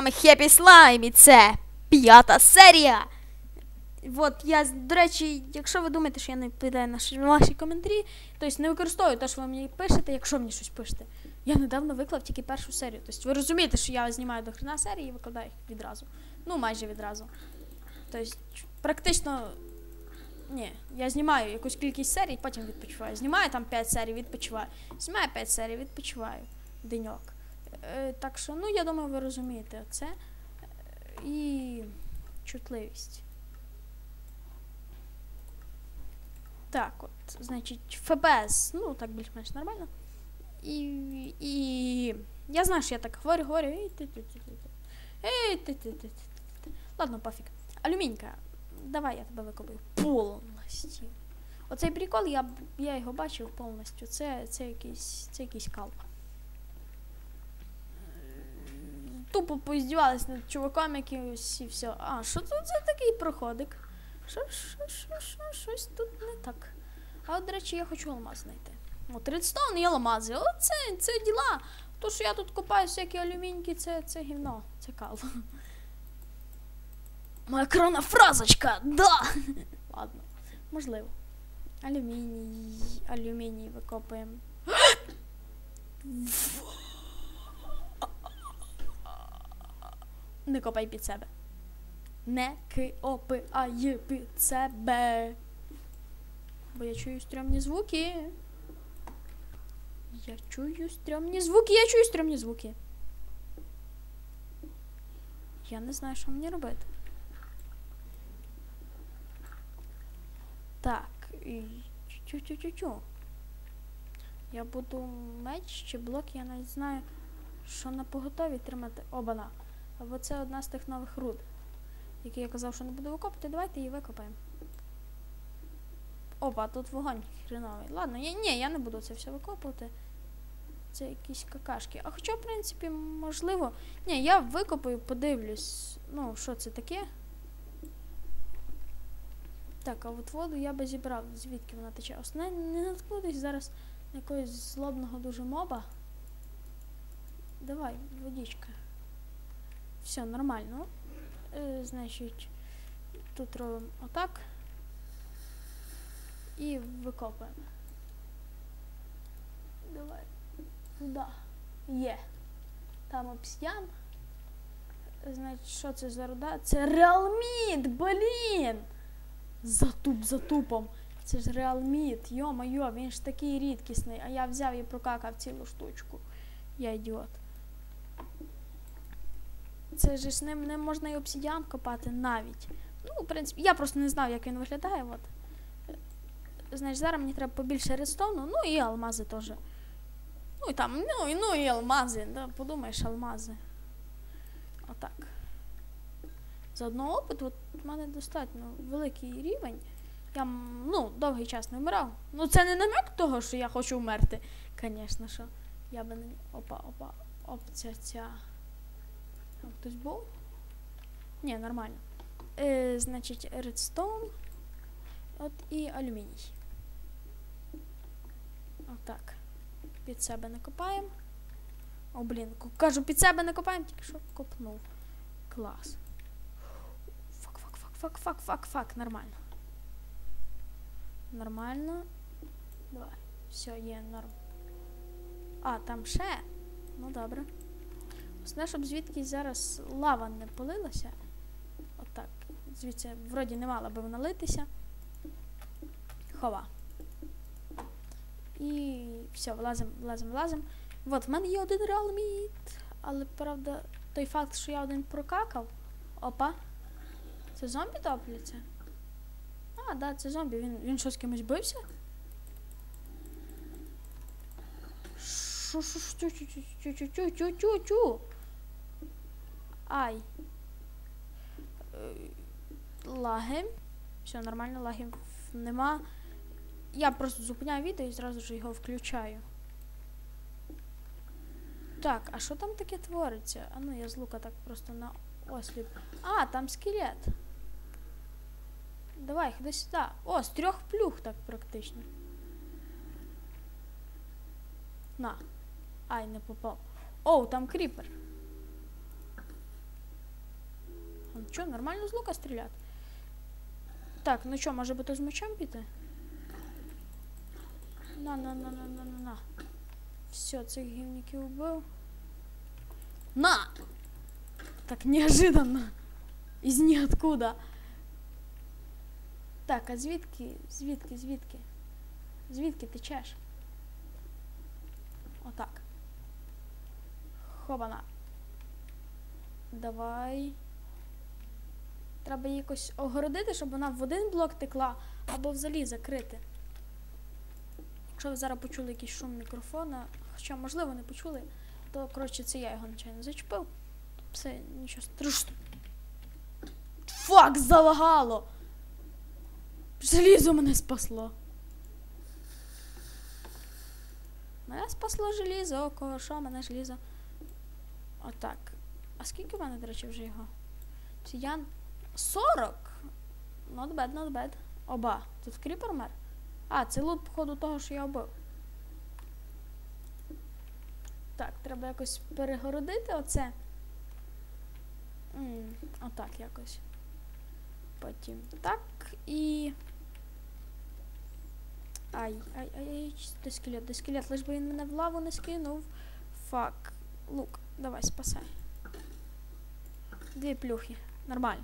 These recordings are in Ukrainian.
вами Хеппі Слайм і це п'ята серія. От я, до речі, якщо ви думаєте, що я не відповідаю на ваші- коментарі, тобто не використовую те, що ви мені пишете, якщо мені щось пишете. Я недавно виклав тільки першу серію. Тобто ви розумієте, що я знімаю до хрена серії і викладаю їх відразу. Ну, майже відразу. Тобто, практично. Ні, я знімаю якусь кількість серій, потім відпочиваю. Знімаю там 5 серій, відпочиваю. Знімаю 5 серій, відпочиваю. Деньок. Е, так що, ну, я думаю, ви розумієте це. Е, І чутливість. Так, от, значить, ФПС, ну, так більш-менш нормально. І, і я знаю, що я так говорю, говорю. Ей, ти, ти, ти, ти. Ей, ти, ти, ти, ти. Ладно, пофіг. Алюмінька, давай я тебе викопаю повністю. Оцей прикол, я, я його бачив повністю. Це, це, якийсь, це якийсь кал. Тупо поіздівались над чуваком якимось і все. А, що тут за такий проходик? Що, що, що, що, щось тут не так. А от, до речі, я хочу алмаз знайти. От редстоун і алмази. Оце це діла. То, що я тут копаю всякі алюміньки, це, це гівно, це кал. Моя крона фразочка, да! Ладно, можливо. Алюміній, алюміній викопуємо. Не копай під себе. Не копай під себе. Бо я чую стрьомні звуки. Я чую стрьомні звуки, я чую стрьомні звуки. Я не знаю, що мені робити. Так, чу-чу-чу-чу. Я буду меч чи блок, я навіть знаю, що на поготові тримати. Обана. Або це одна з тих нових руд, які я казав, що не буду викопати. Давайте її викопаємо. Опа, тут вогонь хреновий. Ладно, я, ні, я не буду це все викопувати. Це якісь какашки. А хоча, в принципі, можливо. Ні, я викопаю, подивлюсь. Ну, що це таке. Так, а от воду я би зібрав, звідки вона тече. Основне не наткнутись зараз на якогось злобного дуже моба. Давай, водичка. Все, нормально. Е, значить, тут робимо отак. І викопуємо. Давай. Да. Є. Там обсьян. Значить, що це за руда? Це реалміт, блін! Затуп за тупом. Це ж реалміт, йо-моє, він ж такий рідкісний, а я взяв і прокакав цілу штучку. Я ідіот. Це ж ним не можна і обсидіан копати навіть. Ну, в принципі, я просто не знав, як він виглядає. От. Значить, зараз мені треба побільше редстоуну, ну і алмази теж. Ну і там, ну і ну і алмази, да, подумаєш, алмази. Отак. За одного опиту от, в мене достатньо великий рівень. Я ну, довгий час не вмирав. Ну, це не намек того, що я хочу вмерти. Звісно, що я би не. Опа, опа, оп, ця хтось був? Ні, нормально. Е, значить, редстоун. От і алюміній. Отак. Під себе накопаємо. О, блін, кажу, під себе накопаємо, тільки що копнув. Клас. Фак, фак, фак, фак, фак, фак, фак, нормально. Нормально. Давай. Все, є норм. А, там ще. Ну добре. Основне, щоб звідки зараз лава не полилася. Отак. Звідси вроді не мала би вона литися. Хова. І все, вилазимо, вилазимо, вилазимо. От, в мене є один реалміт. Але правда, той факт, що я один прокакав. Опа. Це зомбі топляться? А, да, це зомбі. Він, він що з кимось бився? Шу шу шу чу чу чу чу чу чу Ай. Е, Лаги. Все нормально, лагів нема. Я просто зупиняю відео і зразу ж його включаю. Так, а що там таке твориться? А ну я з лука так просто на осліп. А, там скелет. Давай, ходи сюди. О, з трьох плюх так практично. На. Ай, не попав. Оу, там кріпер. Ну що, нормально з лука стріляти? Так, ну що, може бути з мечем піти? На, на, на, на, на, на, на. Все, цих гівників убив. На! Так неожиданно. Із ніоткуда. Так, а звідки? Звідки, звідки? Звідки течеш? Отак. Хобана. Давай. Треба її якось огородити, щоб вона в один блок текла, або взагалі закрити. Якщо ви зараз почули якийсь шум мікрофона, хоча, можливо, не почули, то коротше це я його нечайно зачепив. Все, нічого страшного. Фак, залагало! Желізо мене спасло. Мене спасло желізо, кого що, мене желізо. Отак. А скільки в мене, до речі, вже його? Сіян 40. Not bad, not bad. Оба. Тут кріпер мер. А, це лут, походу, того, що я обив. Так, треба якось перегородити оце. М, Отак якось. Потім так і. Ай, ай, ай, ай, де скелет, де скелет, лиш би він мене в лаву не скинув. Фак. Лук, давай, спасай. Дві плюхи. Нормально.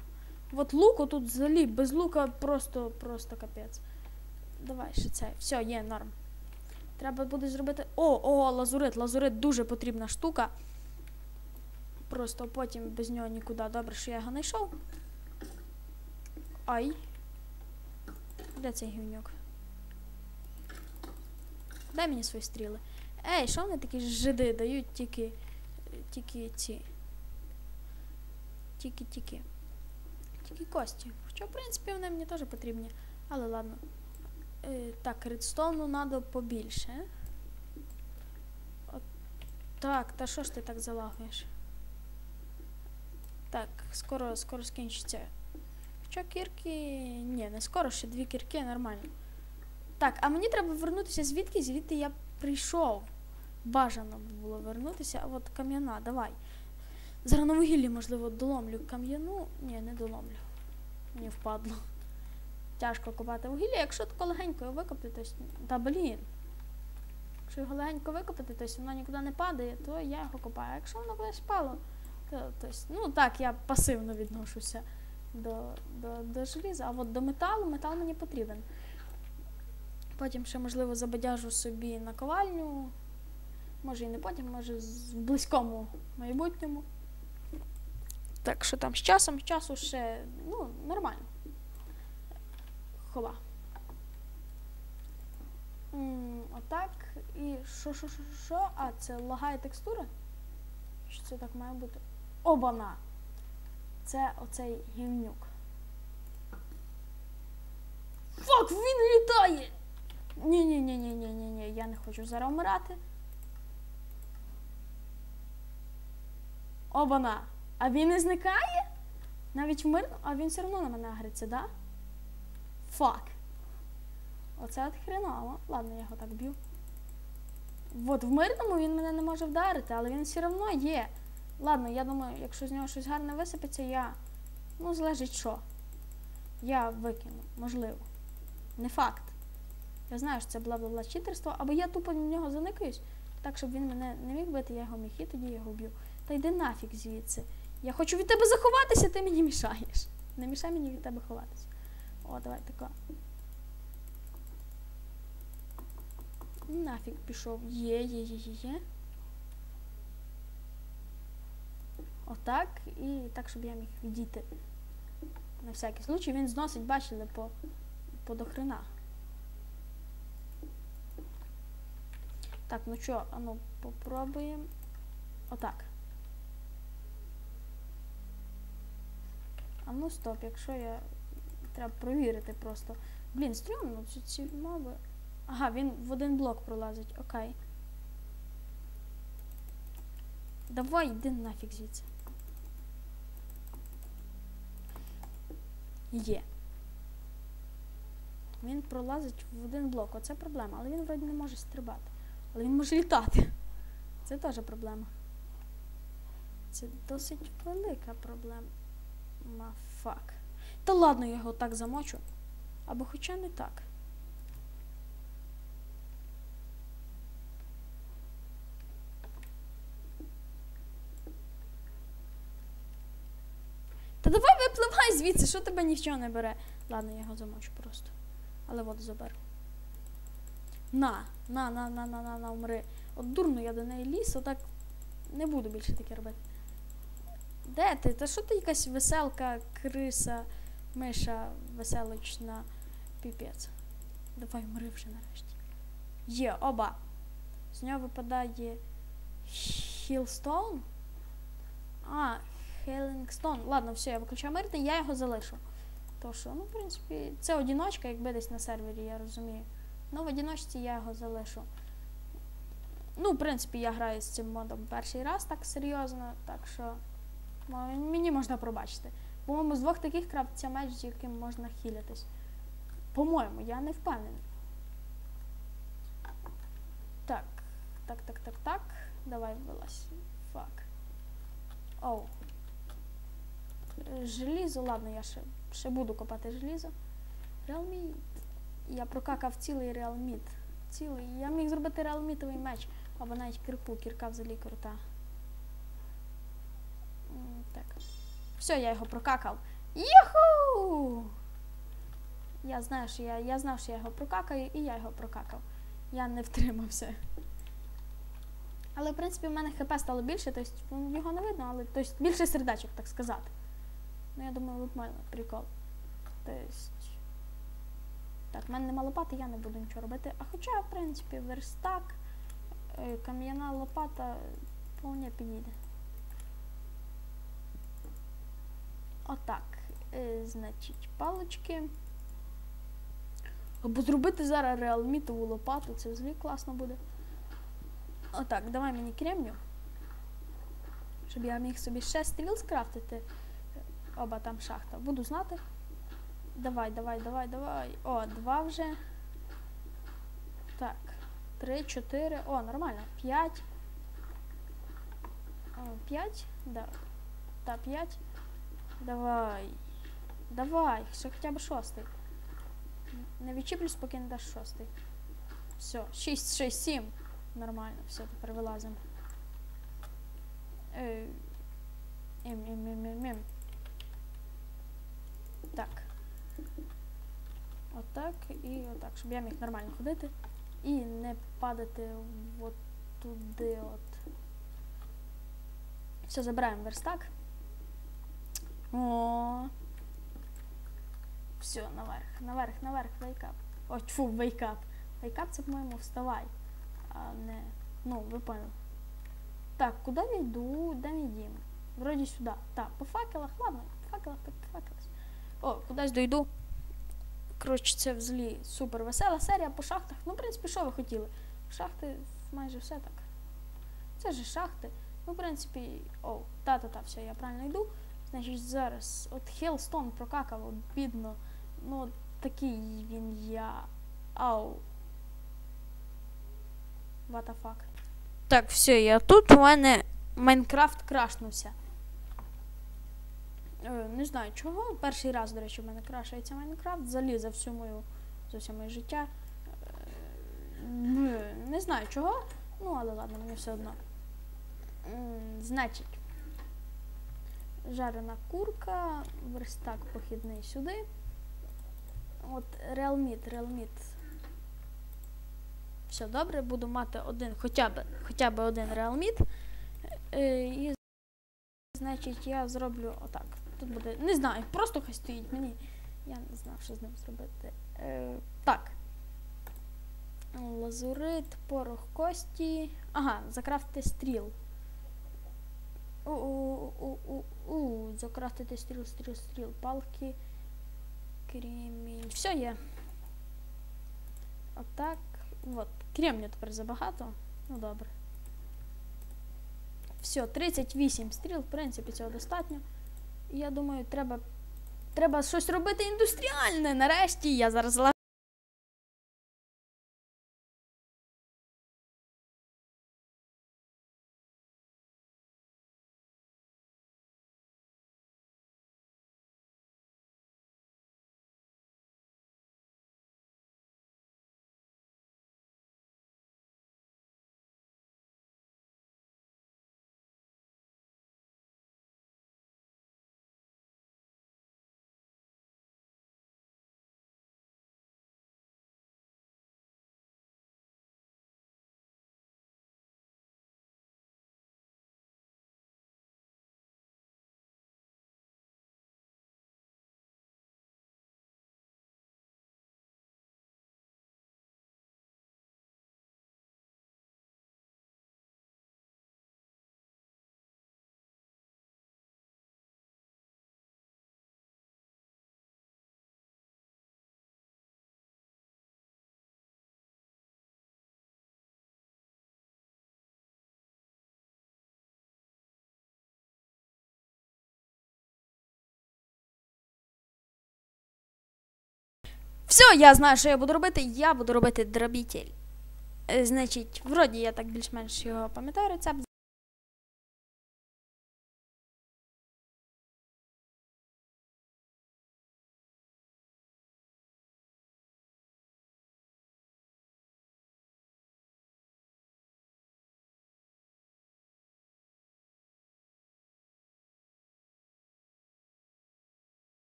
От луку тут взагалі, без лука просто, просто капець. Давай ще це. Все, є, норм. Треба буде зробити. О, о, лазурит. Лазурит дуже потрібна штука. Просто потім без нього нікуди. Добре, що я його знайшов. Ай. Де цей гівнюк? Дай мені свої стріли. Ей, що вони такі жиди дають тільки. Тільки ці. Тільки-тільки. Тільки кості. Хоча, в принципі, вони мені теж потрібні. Але ладно. Е, так, редстоуну треба побільше. От, так, та що ж ти так залагуєш? Так, скоро, скоро скінчиться. Хоча кірки. Ні, не скоро, ще дві кірки, нормально. Так, а мені треба вернутися звідки? Звідти я прийшов. Бажано було вернутися. А от кам'яна, давай. Зараз на вугіллі, можливо, доломлю кам'яну. Ні, не доломлю. Мені впадло. Тяжко копати вугілля. Якщо тако легенько його викопати, то... Та блін. Якщо його легенько викопати, то воно нікуди не падає, то я його копаю. Якщо воно кудись впало, то, то ну так, я пасивно відношуся до, до, до желіза. А от до металу, метал мені потрібен. Потім ще, можливо, забадяжу собі наковальню. Може і не потім, може в близькому майбутньому. Так що там з часом, з часу ще, ну, нормально. Хова. Отак. І що, що, що, що? А, це лагає текстура? Що це так має бути? Обана! Це оцей гівнюк. Фак, він літає! Ні, ні, ні, ні, ні, ні, ні, я не хочу зараз вмирати. Обана! А він не зникає? Навіть мирно, а він все одно на мене агриться, да? Фак. Оце от хреново. Ладно, я його так б'ю. От в мирному він мене не може вдарити, але він все одно є. Ладно, я думаю, якщо з нього щось гарне висипеться, я. Ну, залежить що. Я викину, можливо. Не факт. Я знаю, що це бла-бла-бла читерство, або я тупо на нього заникаюсь, так, щоб він мене не міг бити, я його міг, і тоді його вб'ю. Та йди нафіг звідси. Я хочу від тебе заховатися, ти мені мішаєш. Не мішай мені від тебе ховатися. О, давай тако. Нафіг пішов. Є, є, є, є, є. Отак. І так, щоб я міг відійти. На всякий случай він зносить, бачили, по, по дохрена. Так, ну що, ну попробуємо. Отак. А ну стоп, якщо я. Треба провірити просто. Блін, стрьомно, ці, ці моби. Ага, він в один блок пролазить, окей. Давай, йди нафіг звідси. Є. Він пролазить в один блок. Оце проблема. Але він вроді не може стрибати. Але він може літати. Це теж проблема. Це досить велика проблема. Мафак. Та ладно, я його так замочу. Або хоча не так. Та давай випливай звідси, що тебе ні в чого не бере. Ладно, я його замочу просто. Але воду заберу. На, на, на, на, на, на, на, умри. От дурно я до неї ліз, отак не буду більше таке робити. Де ти? Та що ти якась веселка, криса, миша, веселочна, піпець. Давай умри вже нарешті. Є, оба. З нього випадає Хілстоун. А, Хелінгстон. Ладно, все, я виключаю мирний, я його залишу. То що, ну, в принципі, це одіночка, якби десь на сервері, я розумію. Ну, в одіночці я його залишу. Ну, в принципі, я граю з цим модом перший раз так серйозно, так що мені можна пробачити. По-моєму, з двох таких крафтиться меч, з яким можна хілятись. По-моєму, я не впевнений. Так, так, так, так, так. Давай вилазь. Фак. Оу. Желізо, ладно, я ще, ще буду копати желізо. Реалміт. Я прокакав цілий реалміт. Цілий. Я міг зробити реалмітовий меч, або навіть кирку, кірка взагалі крута. Так. Все, я його прокакав. Юху! Я знаю, що я, я знав, що я його прокакаю, і я його прокакав. Я не втримався. Але, в принципі, в мене ХП стало більше, тобто його не видно, але тобто, більше сердечок, так сказати. Ну, я думаю, нормально, прикол. Тобто. Так, в мене нема лопати, я не буду нічого робити. А хоча, в принципі, верстак, е, кам'яна лопата вполне підійде. Отак. Е, значить, палочки. Або зробити зараз реалмітову лопату, це взагалі класно буде. Отак, давай мені кремню. Щоб я міг собі ще стріл скрафтити. Оба там шахта. Буду знати. Давай, давай, давай, давай. О, два вже. Так. Три, чотири. О, нормально. П'ять. П'ять? Да. Та, п'ять. Давай. Давай. Ще хоча б шостий. Не відчіплюсь, поки не даш шостий. Все. Шість, шість, сім. Нормально, все, тепер вилазимо. Е, Ім, ім, ім, ім, ім. Так. Отак і отак, щоб я міг нормально ходити і не падати от туди от. Все, забираємо верстак. О. Все, наверх, наверх, наверх, вейкап. О, тьфу, вейкап. Вейкап це, по-моєму, вставай. А не. Ну, ви поняли. Так, куди я йду? Де мій дім? Вроді сюди. Так, по факелах, ладно, по факелах, так по факелах. О, кудись дойду. Коротше, це взагалі супер весела серія по шахтах. Ну, в принципі, що ви хотіли? Шахти майже все так. Це ж шахти. Ну, в принципі, о, та-та-та, все, я правильно йду. Значить, зараз от Хелстон прокакав, от, бідно. Ну, от такий він я. Ау. What the fuck. Так, все, я тут у мене Майнкрафт крашнувся. Е, не знаю чого. Перший раз, до речі, в мене крашається Майнкрафт. Взагалі за всю мою за все моє життя. Е, не знаю чого. Ну, але ладно, мені все одно. Значить, жарена курка, верстак похідний сюди. От реалміт, реалміт. Все добре, буду мати один, хоча б, хоча б один реалміт. І, значить, я зроблю отак. Тут буде. Не знаю, просто хай стоїть мені. Я не знав, що з ним зробити. Е, так. Лазурит, порох кості. Ага, закрафтити стріл. У-у-у-у-у. Закрафтити стріл, стріл, стріл, палки. Кремінь. Все є. Отак. От. Кремню тепер забагато. Ну добре. Все, 38 стріл, в принципі, цього достатньо. Я думаю, треба, треба щось робити індустріальне. Нарешті я зараз Все, я знаю, що я буду робити. Я буду робити дробітель. Е, Значить, вроді я так більш-менш його пам'ятаю рецепт.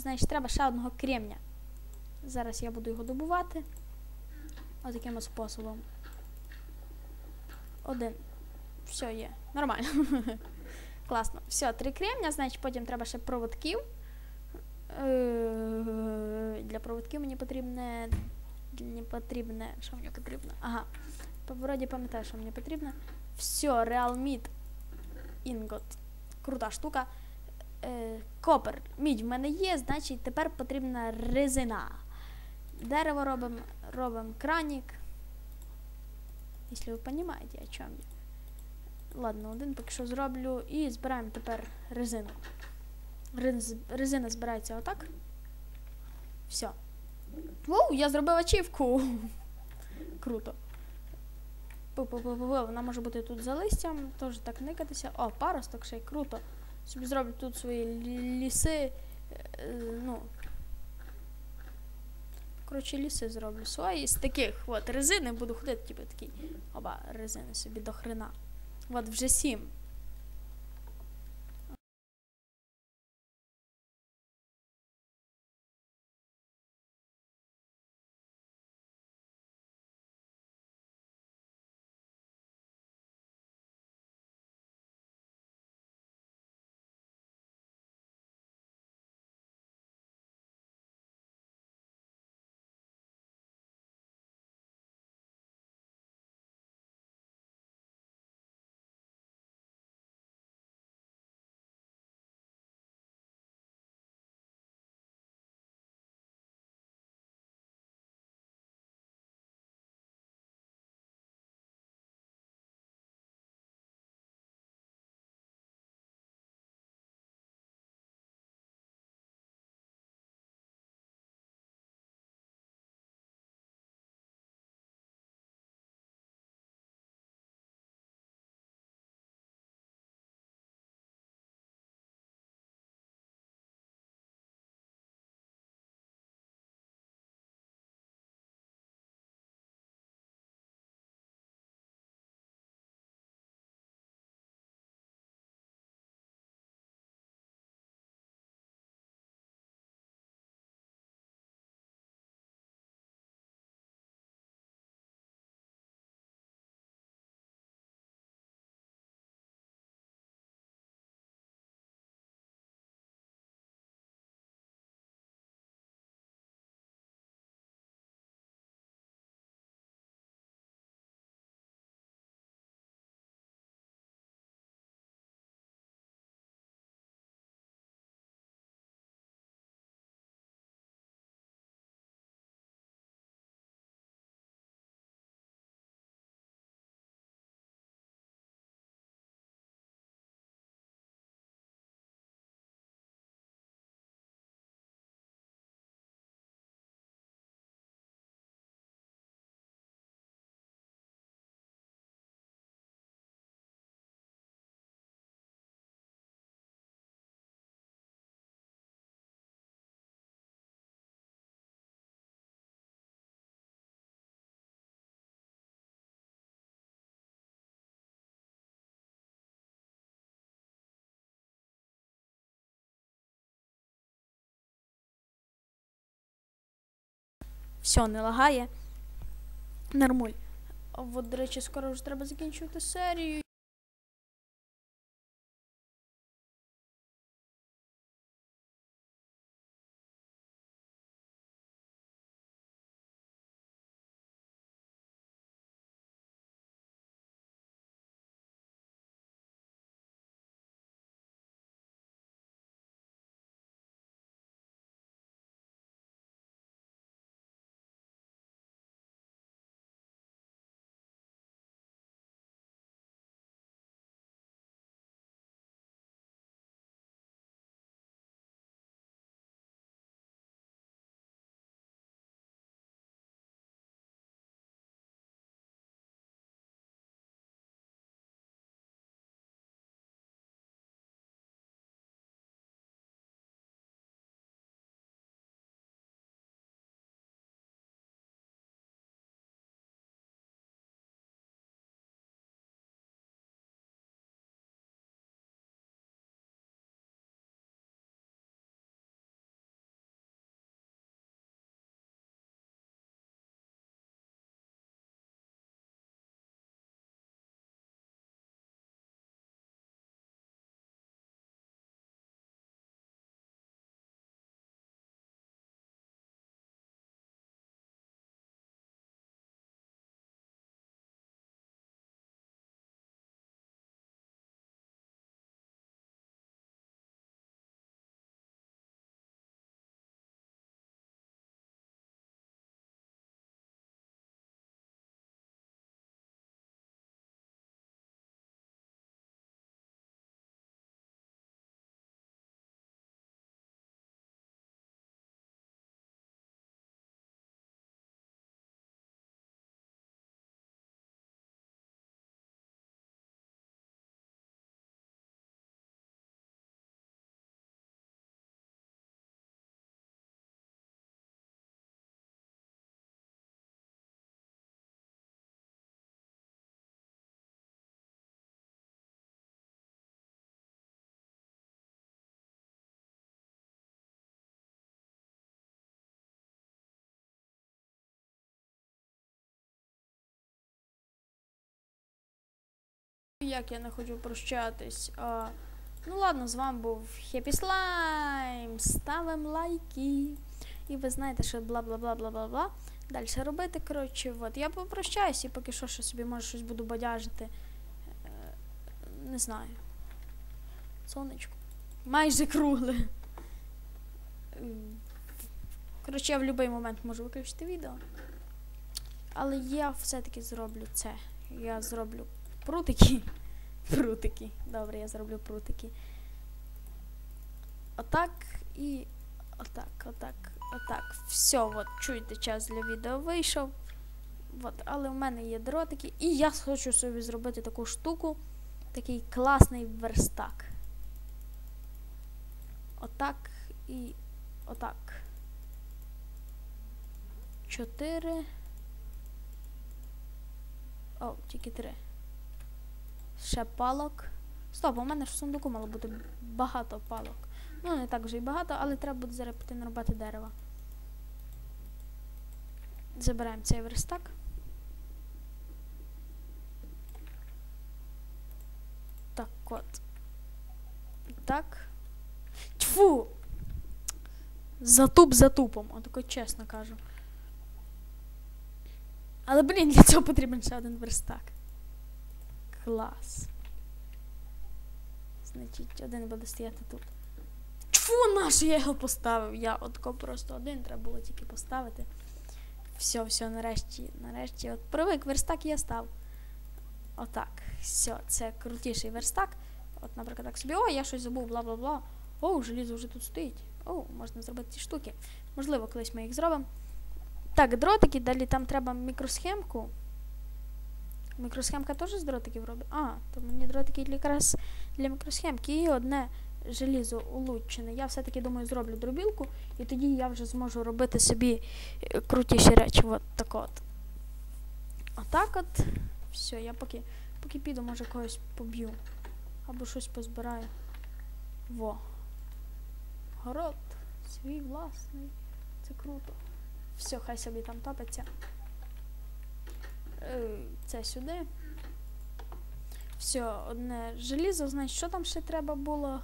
Значить, треба ще одного кремня. Зараз я буду його добувати. Отаким от способом. Один. Все є. Нормально. Класно. Все, три кремня, значить потім треба ще проводків. Е, Для проводків мені потрібне. Не потрібне. Що мені потрібно? Ага. Вроді пам'ятаю, що мені потрібно. Все, Real Meat Ingot. Крута штука. Е, Копер. Мідь в мене є, значить тепер потрібна резина. Дерево робимо, робимо кранік. Якщо ви розумієте, о чому я. Ладно, один поки що зроблю. І збираємо тепер резину. Рез- Резина збирається отак. Все. Воу, я зробив ачівку. Круто. Вона може бути тут за листям, теж так никатися. О, паросток ще й круто. Собі зроблю тут свої ліси. е, Ну. Коротше, ліси зроблю свої з таких от резини буду ходити, типу такі. Оба резини собі до хрена. От вже сім. Все, не лагає. Нормуль. От, до речі, скоро вже треба закінчувати серію. Як я не хочу прощатись. А, ну ладно, з вами був Happy Slime. Ставимо лайки. І ви знаєте, що бла бла бла бла бла бла. Далі робити, коротше, от. Я попрощаюсь і поки що ще собі може щось буду бадяжити. Е, не знаю. Сонечко. Майже кругле. Коротше, я в будь-який момент можу виключити відео. Але я все-таки зроблю це. Я зроблю прутики. Прутики. Добре, я зроблю прутики. Отак і отак, отак, отак. Все, от, чуєте, час для відео вийшов. От, але в мене є дротики. І я хочу собі зробити таку штуку. Такий класний верстак. Отак і отак. Чотири. О, тільки три. Ще палок. Стоп, у мене ж в сундуку мало бути багато палок. Ну, не так вже і багато, але треба буде зараз піти нарубати дерева. Забираємо цей верстак. Так, от. Так. Тьфу! Затуп за тупом, отако чесно кажу. Але, блін, для цього потрібен ще один верстак. Клас. Значить, один буде стояти тут. Тьфу, наш я його поставив. Я отко просто один треба було тільки поставити. Все, все, нарешті, нарешті. От привик, верстак я став. Отак. Все, це крутіший верстак. От, наприклад, так собі, о, я щось забув, бла бла бла. О, желізо вже тут стоїть. О, можна зробити ці штуки. Можливо, колись ми їх зробимо. Так, дротики, далі там треба мікросхемку. Мікросхемка теж з дротиків робить? А, то мені дротики якраз для мікросхемки і одне желізо улучшене. Я все-таки думаю, зроблю дробілку, і тоді я вже зможу робити собі е, крутіші речі. От так от. Отак от. Все, я поки, поки піду, може когось поб'ю. Або щось позбираю. Во. Город. Свій власний. Це круто. Все, хай собі там топиться. Е, Це сюди. Все, одне желізо, значить, що там ще треба було?